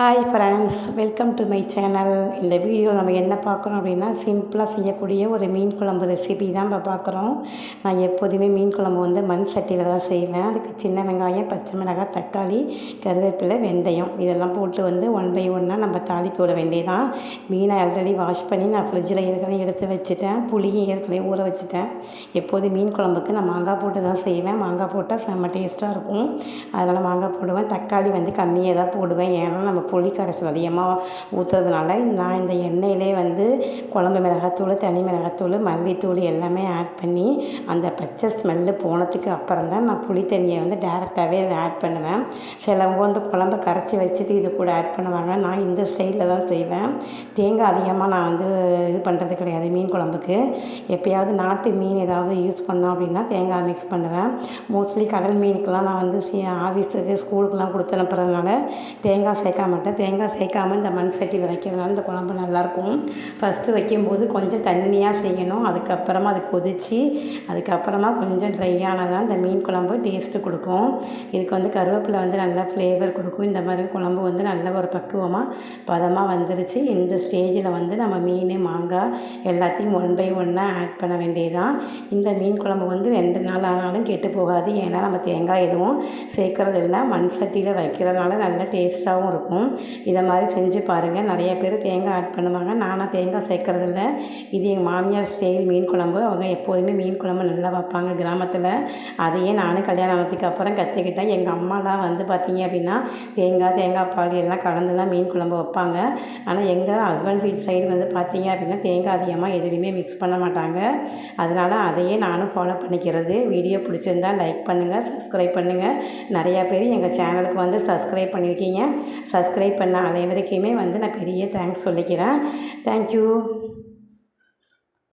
Hi friends welcome to my channel இந்த video நம்ம என்ன பார்க்குறோம் அப்படின்னா சிம்பிளாக செய்யக்கூடிய ஒரு மீன் குழம்பு ரெசிபி தான் இப்போ பார்க்குறோம். நான் எப்போதுமே மீன் குழம்பு வந்து மண் சட்டியில் தான் செய்வேன். அதுக்கு சின்ன வெங்காயம் பச்சை மிளகாய் தக்காளி கருவேப்பிலை வெந்தயம் இதெல்லாம் போட்டு வந்து ஒன் பை ஒன்னாக நம்ம தாளிப்பு விட வேண்டியதான் மீனை ஆல்ரெடி வாஷ் பண்ணி நான் ஃப்ரிட்ஜில் ஏற்கனவே எடுத்து வச்சுட்டேன். புளியும் ஏற்கனவே ஊற வச்சுட்டேன். எப்போதும் மீன் குழம்புக்கு நான் மாங்காய் போட்டு தான் செய்வேன். மாங்காய் போட்டால் செம்ம டேஸ்ட்டாக இருக்கும். அதனால் மாங்காய் போடுவேன். தக்காளி வந்து கம்மியாக தான் போடுவேன். ஏன்னா நம்ம புளி கரைசல் அதிகமாக ஊற்றுறதுனால நான் இந்த எண்ணெயிலே வந்து குழம்பு மிளகாத்தூள் தனி மிளகாத்தூள் மல்லித்தூள் எல்லாமே ஆட் பண்ணி அந்த பச்சை ஸ்மெல்லு போனதுக்கு அப்புறம் தான் நான் புளி தண்ணியை வந்து டேரெக்டாகவே அதில் ஆட் பண்ணுவேன். சிலவங்க வந்து குழம்ப கரைச்சி வச்சுட்டு இது கூட ஆட் பண்ணுவாங்க. நான் இந்த ஸ்டைலில் தான் செய்வேன். தேங்காய் அதிகமாக நான் வந்து இது பண்ணுறது கிடையாது மீன் குழம்புக்கு. எப்போயாவது நாட்டு மீன் ஏதாவது யூஸ் பண்ணோம் அப்படின்னா தேங்காய் மிக்ஸ் பண்ணுவேன். மோஸ்ட்லி கடல் மீனுக்கெலாம் நான் வந்து சி ஆஃபீஸுக்கு ஸ்கூலுக்கெலாம் கொடுத்து அனுப்புறதுனால தேங்காய் சேர்க்காம மாட்டேன் தேங்காய் சேர்க்காம இந்த மண் சட்டியில் வைக்கிறதுனால இந்த குழம்பு நல்லாயிருக்கும். ஃபஸ்ட்டு வைக்கும்போது கொஞ்சம் தண்ணியாக செய்யணும். அதுக்கப்புறமா அது கொதித்து அதுக்கப்புறமா கொஞ்சம் ட்ரை ஆனால் தான் இந்த மீன் குழம்பு டேஸ்ட்டு கொடுக்கும். இதுக்கு வந்து கருவேப்பிலை வந்து நல்லா ஃப்ளேவர் கொடுக்கும். இந்த மாதிரி குழம்பு வந்து நல்ல ஒரு பக்குவமாக பதமாக வந்துருச்சு. இந்த ஸ்டேஜில் வந்து நம்ம மீன் மாங்காய் எல்லாத்தையும் ஒன் பை ஒன்னாக ஆட் பண்ண வேண்டியதுதான். இந்த மீன் குழம்பு வந்து ரெண்டு நாள் ஆனாலும் கெட்டு போகாது. ஏன்னா நம்ம தேங்காய் எதுவும் சேர்க்குறதில்ல. இல்லை மண் சட்டியில் வைக்கிறதுனால நல்ல டேஸ்ட்டாகவும் இருக்கும். இதை மாதிரி செஞ்சு பாருங்கள் நிறைய பேர் தேங்காய் ஆட் பண்ணுவாங்க. நானாக தேங்காய் சேர்க்கறதில்ல. இது எங்கள் மாமியார் ஸ்டைல் மீன் குழம்பு. அவங்க எப்போதுமே மீன் குழம்பு நல்லா வைப்பாங்க கிராமத்தில். அதையே நானும் கல்யாணம் ஆனதுக்கு அப்புறம் கற்றுக்கிட்டேன் எங்கள் அம்மாலாம் வந்து பார்த்திங்க அப்படின்னா தேங்காய் தேங்காய் பால் எல்லாம் கலந்து தான் மீன் குழம்பு வைப்பாங்க. ஆனால் எங்கள் ஹஸ்பண்ட் வீட் சைடு வந்து பார்த்திங்க அப்படின்னா தேங்காய் அதிகமாக எதுலேயுமே மிக்ஸ் பண்ண மாட்டாங்க. அதனால் அதையே நானும் ஃபாலோ பண்ணிக்கிறது. வீடியோ பிடிச்சிருந்தா லைக் பண்ணுங்கள் சப்ஸ்கிரைப் பண்ணுங்கள் நிறையா பேர் எங்கள் சேனலுக்கு வந்து சப்ஸ்கிரைப் பண்ணியிருக்கீங்க சப்ஸ்கிரைப் பண்ண அனைவருக்குமே வந்து நான் பெரிய தேங்க்ஸ் சொல்லிக்கிறேன். தேங்க்யூ